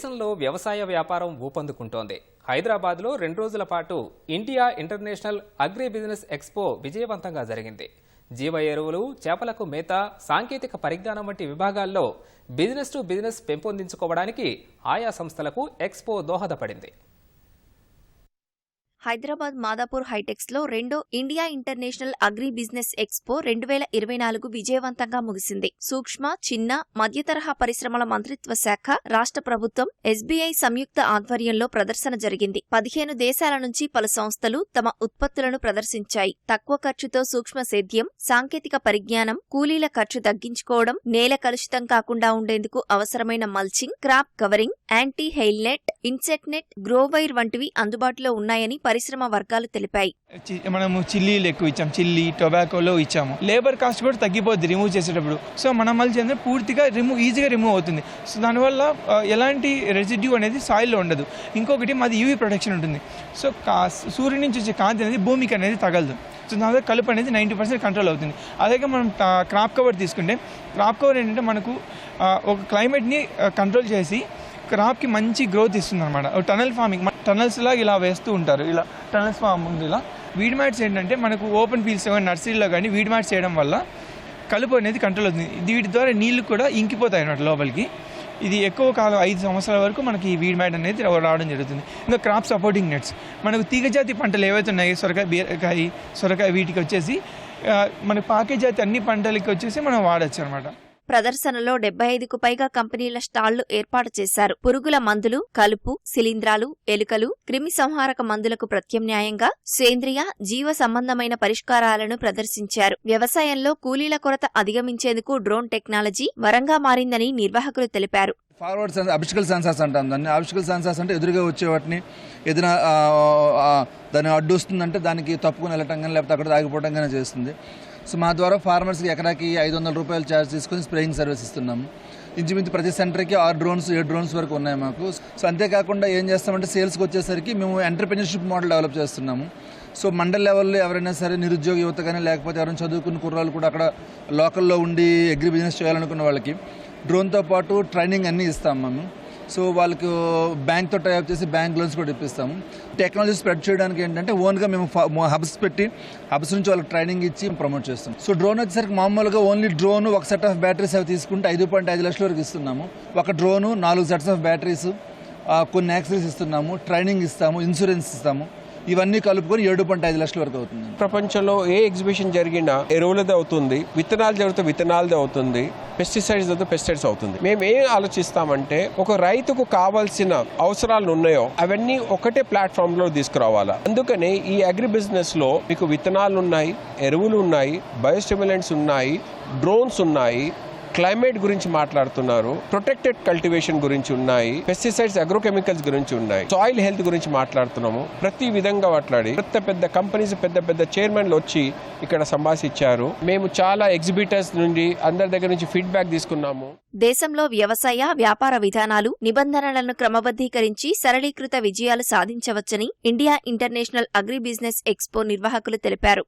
దేశంలో వ్యవసాయ వ్యాపారం ఊపందుకుంటోంది. హైదరాబాద్లో రెండు రోజుల పాటు India international agri business expo విజయవంతంగా జరిగింది. జీవ ఎరువులు చేపలకు మేత సాంకేతిక పరిజ్ఞానం వంటి విభాగాల్లో బిజినెస్ టు బిజినెస్ పెంపొందించుకోవడానికి ఆయా సంస్థలకు ఎక్స్పో దోహదపడింది. హైదరాబాద్ మాదాపూర్ హైటెక్స్లో రెండో India international agri business expo రెండు వేల ఇరవై నాలుగు విజయవంతంగా ముగిసింది. సూక్ష్మ చిన్న మధ్యతరహా పరిశ్రమల మంత్రిత్వ శాఖ రాష్ట్ర ప్రభుత్వం ఎస్బీఐ సంయుక్త ఆధ్వర్యంలో ప్రదర్శన జరిగింది. పదిహేను దేశాల నుంచి పలు సంస్థలు తమ ఉత్పత్తులను ప్రదర్శించాయి. తక్కువ ఖర్చుతో సూక్ష్మ సేద్యం సాంకేతిక పరిజ్ఞానం కూలీల ఖర్చు తగ్గించుకోవడం నేల కలుషితం కాకుండా ఉండేందుకు అవసరమైన mulching crop covering anti hail net insect net grow wire వంటివి అందుబాటులో ఉన్నాయని పరిశ్రమ వర్గాలు తెలిపాయి. చి- మనము చిల్లీలు ఎక్కువ ఇచ్చాం. చిల్లీ టొబాకోలో ఇచ్చాము. లేబర్ కాస్ట్ కూడా తగ్గిపోద్ది రిమూవ్ చేసేటప్పుడు. సో మనం మళ్ళీ ఏంటంటే పూర్తిగా రిమూవ్ ఈజీగా రిమూవ్ అవుతుంది. సో దానివల్ల ఎలాంటి రెసిడ్యూ అనేది సాయిల్లో ఉండదు. ఇంకొకటి మాది యూవీ ప్రొటెక్షన్ ఉంటుంది. సో కా సూర్యుడి నుంచి వచ్చే కాంతి అనేది భూమికి అనేది తగలదు. సో దాని కలుపు అనేది నైంటీ పర్సెంట్ కంట్రోల్ అవుతుంది. అదే మనం క్రాప్ కవర్ తీసుకుంటే క్రాప్ కవర్ ఏంటంటే మనకు ఒక క్లైమేట్ని కంట్రోల్ చేసి క్రాప్కి మంచి గ్రోత్ ఇస్తుంది అనమాట టనల్ ఫార్మింగ్. టనల్స్ లాగా ఇలా వేస్తూ ఉంటారు. ఇలా టనల్స్ ఫామ్ ఉంది ఇలా. వీడ్ మ్యాట్స్ ఏంటంటే మనకు ఓపెన్ ఫీల్డ్స్ కానీ నర్సరీలో కానీ వీడ్ మ్యాట్స్ చేయడం వల్ల కలుపు అనేది కంట్రోల్ అవుతుంది. వీటి ద్వారా నీళ్ళు కూడా ఇంకిపోతాయి అన్నమాట లోపలికి. ఇది ఎక్కువ కాలం ఐదు సంవత్సరాల వరకు మనకి ఈ వీడ్ మ్యాట్ అనేది రావడం జరుగుతుంది. ఇంకా క్రాప్ సపోర్టింగ్ నెట్స్. మనకు తీగజాతి పంటలు ఏవైతే ఉన్నాయో సొరకాయ బీరకాయ సొరకాయ వీటికి వచ్చేసి ఆ, మనకు పాకే జాతి అన్ని పంటలకి వచ్చేసి మనం వాడచ్చు అనమాట ప్రదర్శనలో డెబ్బై ఐదుకు పైగా కంపెనీల స్టాళ్ళు ఏర్పాటు చేశారు. పురుగుల మందులు కలుపు శిలీంధ్రాలు ఎలుకలు క్రిమి సంహారక మందులకు ప్రత్యామ్నాయంగా సేంద్రియ జీవ సంబంధమైన పరిష్కారాలను ప్రదర్శించారు. వ్యవసాయంలో కూలీల కొరత అధిగమించేందుకు డ్రోన్ టెక్నాలజీ వరంగా మారిందని నిర్వాహకులు తెలిపారు. ఫార్వర్డ్ సెన్స్ అబ్స్టికల్ సెన్సార్స్ అంటాం దాన్ని. అబ్స్టికల్ సెన్సార్స్ అంటే ఎదురుగా వచ్చే వాటిని ఏదైనా దాన్ని అడ్డు వస్తుందంటే దానికి తప్పుకుని వెళ్ళటం కానీ లేకపోతే అక్కడ ఆగిపోవడం కానీ చేస్తుంది. సో మా ద్వారా ఫార్మర్స్కి ఎకరాకి ఐదు వందల రూపాయలు ఛార్జ్ తీసుకొని స్ప్రేయింగ్ సర్వీస్ ఇస్తున్నాము ఇంచుమించు ప్రతి సెంటర్కి ఆరు డ్రోన్స్ ఏడు డ్రోన్స్ వరకు ఉన్నాయి మాకు. సో అంతేకాకుండా ఏం చేస్తామంటే సేల్స్కి వచ్చేసరికి మేము ఎంటర్ప్రినర్షిప్ మోడల్ డెవలప్ చేస్తున్నాము. సో మండల్ లెవెల్లో ఎవరైనా సరే నిరుద్యోగ యువత కానీ లేకపోతే ఎవరైనా చదువుకున్న కుర్రాళ్ళు కూడా అక్కడ లోకల్లో ఉండి అగ్రి బిజినెస్ చేయాలనుకున్న వాళ్ళకి డ్రోన్తో పాటు ట్రైనింగ్ అన్నీ ఇస్తాం మేము. సో వాళ్ళకు బ్యాంక్తో టైప్ చేసి బ్యాంక్ లోన్స్ కూడా ఇప్పిస్తాము. టెక్నాలజీ స్ప్రెడ్ చేయడానికి ఏంటంటే ఓన్గా మేము హబ్స్ పెట్టి హబ్స్ నుంచి వాళ్ళకి ట్రైనింగ్ ఇచ్చి ప్రమోట్ చేస్తాం. సో డ్రోన్ వచ్చేసరికి మామూలుగా ఓన్లీ డ్రోన్ ఒక సెట్ ఆఫ్ బ్యాటరీస్ అవి తీసుకుంటే ఐదు పాయింట్ ఐదు లక్షల వరకు ఇస్తున్నాము. ఒక డ్రోను నాలుగు సెట్స్ ఆఫ్ బ్యాటరీస్ కొన్ని యాక్సరీస్ ఇస్తున్నాము ట్రైనింగ్ ఇస్తాము ఇన్సూరెన్స్ ఇస్తాము. ఇవన్నీ కలుపుకొని ఏడు పాయింట్ ఐదు లక్షల వరకు అవుతుంది. ప్రపంచంలో ఏ ఎగ్జిబిషన్ జరిగినా ఎరువులది అవుతుంది విత్తనాలు జరిగితే విత్తనాలది అవుతుంది పెస్టిసైడ్స్ జరిగితే పెస్టిసైడ్స్ అవుతుంది. మేము ఏం ఆలోచిస్తామంటే ఒక రైతుకు కావాల్సిన అవసరాలు ఉన్నాయో అవన్నీ ఒకటే ప్లాట్ఫామ్లో తీసుకురావాలా. అందుకనే ఈ అగ్రి బిజినెస్లో మీకు విత్తనాలు ఉన్నాయి ఎరువులు ఉన్నాయి బయోస్టిమ్యులెంట్స్ ఉన్నాయి డ్రోన్స్ ఉన్నాయి క్లైమేట్ గురించి మాట్లాడుతున్నారు ప్రొటెక్టెడ్ కల్టివేషన్ గురించి ఉన్నాయి పెస్టిసైడ్స్ అగ్రోకెమికల్స్ గురించి ఉన్నాయి సాయిల్ హెల్త్ గురించి మాట్లాడుతున్నాము. ప్రతి విధంగా మాట్లాడి పెద్ద పెద్ద కంపెనీస్ పెద్ద పెద్ద చైర్మన్లు వచ్చి ఇక్కడ సంభాషించారు. మేము చాలా ఎగ్జిబిటర్స్ నుండి అందరి దగ్గర నుంచి ఫీడ్బ్యాక్ తీసుకున్నాము. దేశంలో వ్యవసాయ వ్యాపార విధానాలు నిబంధనలను క్రమబద్ధీకరించి సరళీకృత విజయాలు సాధించవచ్చని India international agri business expo నిర్వాహకులు తెలిపారు.